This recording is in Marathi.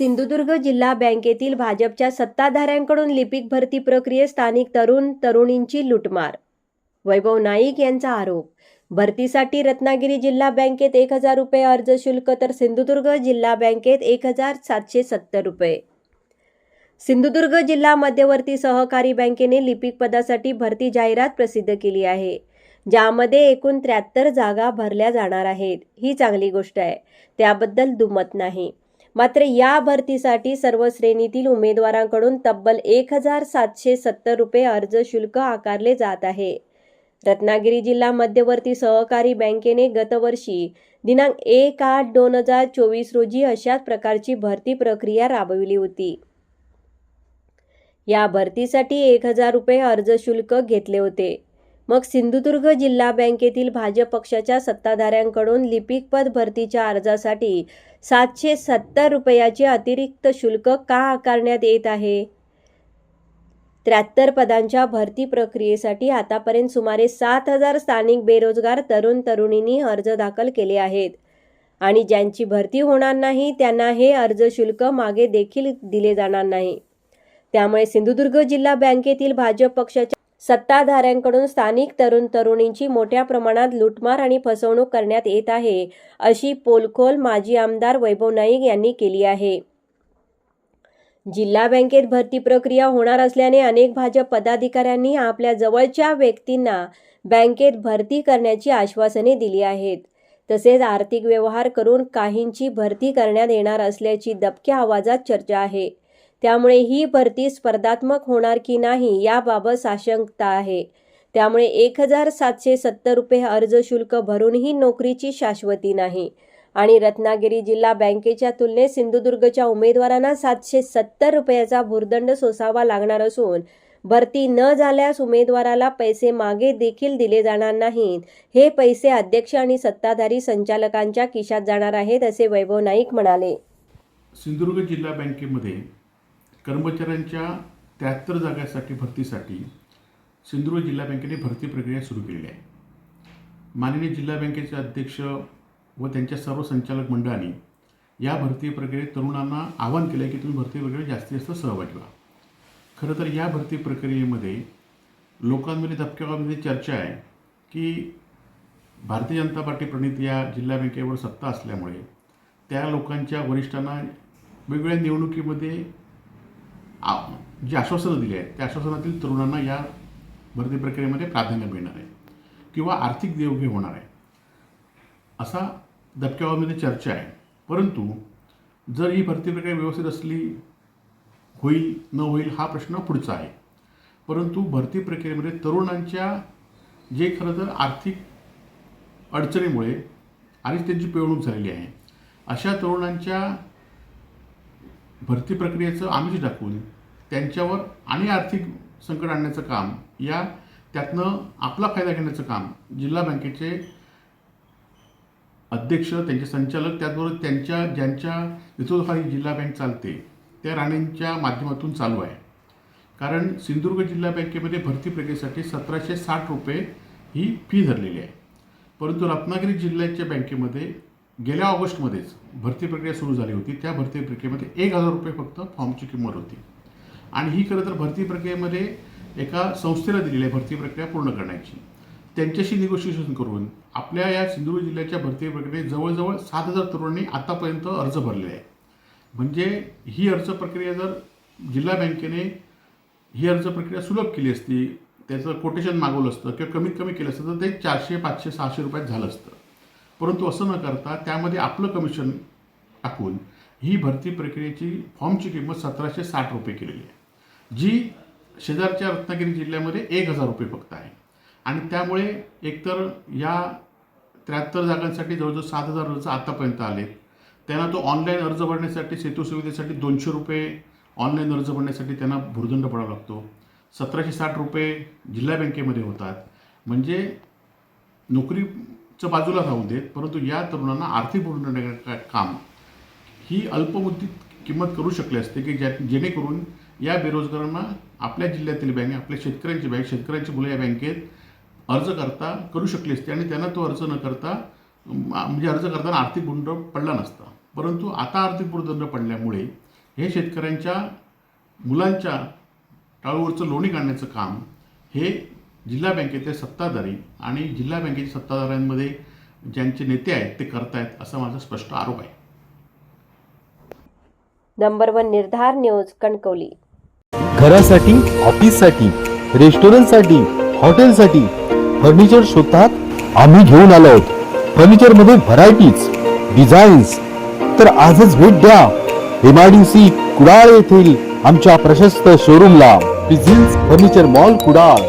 सिंधुदुर्ग जिल्हा बँकेतील भाजपच्या सत्ताधाऱ्यांकडून लिपिक भरती प्रक्रियेत स्थानिक तरुण तरुणींची लुटमार. वैभव नाईक यांचा आरोप भरतीसाठी रत्नागिरी जिल्हा बँकेत एक हजार रुपये अर्ज शुल्क तर सिंधुदुर्ग जिल्हा बँकेत एक हजार सातशे सत्तर रुपये. सिंधुदुर्ग जिल्हा मध्यवर्ती सहकारी बँकेने लिपिक पदासाठी भरती जाहिरात प्रसिद्ध केली आहे ज्यामध्ये एकूण त्र्याहत्तर जागा भरल्या जाणार आहेत. ही चांगली गोष्ट आहे त्याबद्दल दुमत नाही. मात्र या भरतीसाठी सर्व श्रेणीतील उमेदवारांकडून तब्बल एक हजार सातशे सत्तर रुपये अर्ज शुल्क आकारले जात आहे. रत्नागिरी जिल्हा मध्यवर्ती सहकारी बँकेने गतवर्षी दिनांक एक आठ दोन हजार चोवीस रोजी अशाच प्रकारची भरती प्रक्रिया राबविली होती. या भरतीसाठी एक हजार रुपये अर्ज शुल्क घेतले होते. मग सिंधुदुर्ग जिल्हा बँकेतील भाजप पक्षाच्या सत्ताधाऱ्यांकडून लिपिकपद भरतीच्या अर्जासाठी सातशे सत्तर रुपयाचे अतिरिक्त शुल्क का आकारण्यात येत आहे? त्र्याहत्तर पदांच्या भरती प्रक्रियेसाठी आतापर्यंत सुमारे सात हजार स्थानिक बेरोजगार तरुण तरुणींनी अर्ज दाखल केले आहेत. आणि ज्यांची भरती होणार नाही त्यांना हे अर्ज शुल्क मागे देखील दिले जाणार नाही. त्यामुळे सिंधुदुर्ग जिल्हा बँकेतील भाजप पक्षाच्या सत्ताधाऱ्यांकडून स्थानिक तरुण तरुणींची मोठ्या प्रमाणात लुटमार आणि फसवणूक करण्यात येत आहे अशी पोलखोल माजी आमदार वैभव नाईक यांनी केली आहे. जिल्हा बँकेत भरती प्रक्रिया होणार असल्याने अनेक भाजप पदाधिकाऱ्यांनी आपल्या जवळच्या व्यक्तींना बँकेत भरती करण्याची आश्वासने दिली आहेत. तसेच आर्थिक व्यवहार करून काहींची भरती करण्यात येणार असल्याची दबक्या आवाजात चर्चा आहे. त्यामुळे ही भरती स्पर्धात्मक होणार की नाही याबाबत साशंकता आहे. त्यामुळे एक हजार सातशे सत्तर रुपये अर्ज शुल्क भरूनही नोकरीची शाश्वती नाही. आणि रत्नागिरी जिल्हा बँकेच्या तुलनेत सिंधुदुर्गच्या उमेदवारांना सातशे सत्तर रुपयाचा भुर्दंड सोसावा लागणार असून भरती न झाल्यास उमेदवाराला पैसे मागे देखील दिले जाणार नाहीत. हे पैसे अध्यक्ष आणि सत्ताधारी संचालकांच्या खिशात जाणार आहेत असे वैभव नाईक म्हणाले. सिंधुदुर्ग जिल्हा बँकेमध्ये कर्मचाऱ्यांच्या त्र्याहत्तर जागांसाठी भरतीसाठी सिंधुदुर्ग जिल्हा बँकेने भरती प्रक्रिया सुरू केलेली आहे. माननीय जिल्हा बँकेचे अध्यक्ष व त्यांच्या सर्व संचालक मंडळाने या भरती प्रक्रियेत तरुणांना आवाहन केलं आहे की तुम्ही भरती प्रक्रियेत जास्तीत जास्त सहभागी व्हा. खरं तर या भरती प्रक्रियेमध्ये लोकांमध्ये धबक्यामध्ये चर्चा आहे की भारतीय जनता पार्टी प्रणित या जिल्हा बँकेवर सत्ता असल्यामुळे त्या लोकांच्या वरिष्ठांना वेगवेगळ्या निवडणुकीमध्ये आ जी आश्वासनं दिली आहेत त्या आश्वासनातील तरुणांना या भरती प्रक्रियेमध्ये प्राधान्य मिळणार आहे किंवा आर्थिक देवघेव होणार आहे. असा दबक्यावामध्ये चर्चा आहे. परंतु जर ही भरती प्रक्रिया व्यवस्थित असली होईल न होईल हा प्रश्न पुढचा आहे. परंतु भरती प्रक्रियेमध्ये तरुणांच्या जे खरं तर आर्थिक अडचणीमुळे आणि त्यांची पिळवणूक झालेली आहे. अशा तरुणांच्या भरती प्रक्रियेचं आमिष दाखवून त्यांच्यावर आणि आर्थिक संकट आणण्याचं काम या त्यातनं आपला फायदा घेण्याचं काम जिल्हा बँकेचे अध्यक्ष त्यांचे संचालक त्याचबरोबर त्यांच्या ज्यांच्या नेतृत्वाखाली जिल्हा बँक चालते त्या राणेंच्या माध्यमातून चालू आहे. कारण सिंधुदुर्ग जिल्हा बँकेमध्ये भरती प्रक्रियेसाठी सतराशे साठ रुपये ही फी धरलेली आहे. परंतु रत्नागिरी जिल्ह्याच्या बँकेमध्ये गेल्या ऑगस्टमध्येच भरती प्रक्रिया सुरू झाली होती. त्या भरती प्रक्रियेमध्ये एक हजार रुपये फक्त फॉर्मची किंमत होती. आणि ही खरं तर भरती प्रक्रियेमध्ये एका संस्थेला दिलेली आहे भरती प्रक्रिया पूर्ण करण्याची. त्यांच्याशी निगोशिएशन करून आपल्या या सिंधुदुर्ग जिल्ह्याच्या भरती प्रक्रियेत जवळजवळ सात हजार तरुणांनी आतापर्यंत अर्ज भरले आहे म्हणजे ही अर्ज प्रक्रिया जर जिल्हा बँकेने ही अर्ज प्रक्रिया सुलभ केली असती त्याचं कोटेशन मागवलं असतं किंवा कमीत कमी केलं असतं तर ते चारशे पाचशे सहाशे रुपयात झालं असतं. परंतु असं न करता त्यामध्ये आपलं कमिशन टाकून ही भरती प्रक्रियेची फॉर्मची किंमत सतराशे साठ रुपये केलेली आहे. जी शेजारच्या रत्नागिरी जिल्ह्यामध्ये एक हजार रुपये फक्त आहे. आणि त्यामुळे एकतर या त्र्याहत्तर जागांसाठी जवळजवळ सात हजार अर्ज आतापर्यंत आले त्यांना तो ऑनलाईन अर्ज भरण्यासाठी सेतू सुविधेसाठी दोनशे रुपये ऑनलाईन अर्ज भरण्यासाठी त्यांना भुर्दंड पडावा लागतो. सतराशे साठ रुपये जिल्हा बँकेमध्ये होतात. म्हणजे नोकरी नोकरीचं बाजूला राहू देत परंतु या तरुणांना आर्थिक भुर्दंड काम ही अल्पमुदतीत किंमत करू शकली असते की ज्या जेणेकरून या बेरोजगारांना आपल्या जिल्ह्यातील बँक आपल्या शेतकऱ्यांची बँक शेतकऱ्यांची मुलं या बँकेत अर्ज करता करू शकली असते आणि त्यांना तो अर्ज न करता म्हणजे अर्ज करताना आर्थिक भूदंड पडला नसता. परंतु आता आर्थिक भूदंड पडल्यामुळे हे शेतकऱ्यांच्या मुलांच्या टाळूवरचं लोणी काढण्याचं काम हे जिल्हा बँकेचे सत्ताधारी आणि जिल्हा बँकेच्या सत्ताधाऱ्यांमध्ये ज्यांचे नेते आहेत ते करतायत असा माझा स्पष्ट आरोप आहे. नंबर वन निर्धार न्यूज कणकवली. घरासाठी ऑफिससाठी रेस्टॉरंटसाठी हॉटेलसाठी फर्निचर शोधतात आम्ही घेऊन आलो आहोत. फर्निचरमध्ये व्हरायटीज डिझाईन्स. तर आजच भेट द्या. एमआयडीसी कुडाळ येथील आमच्या प्रशस्त शोरूमला business furniture mall Kudal.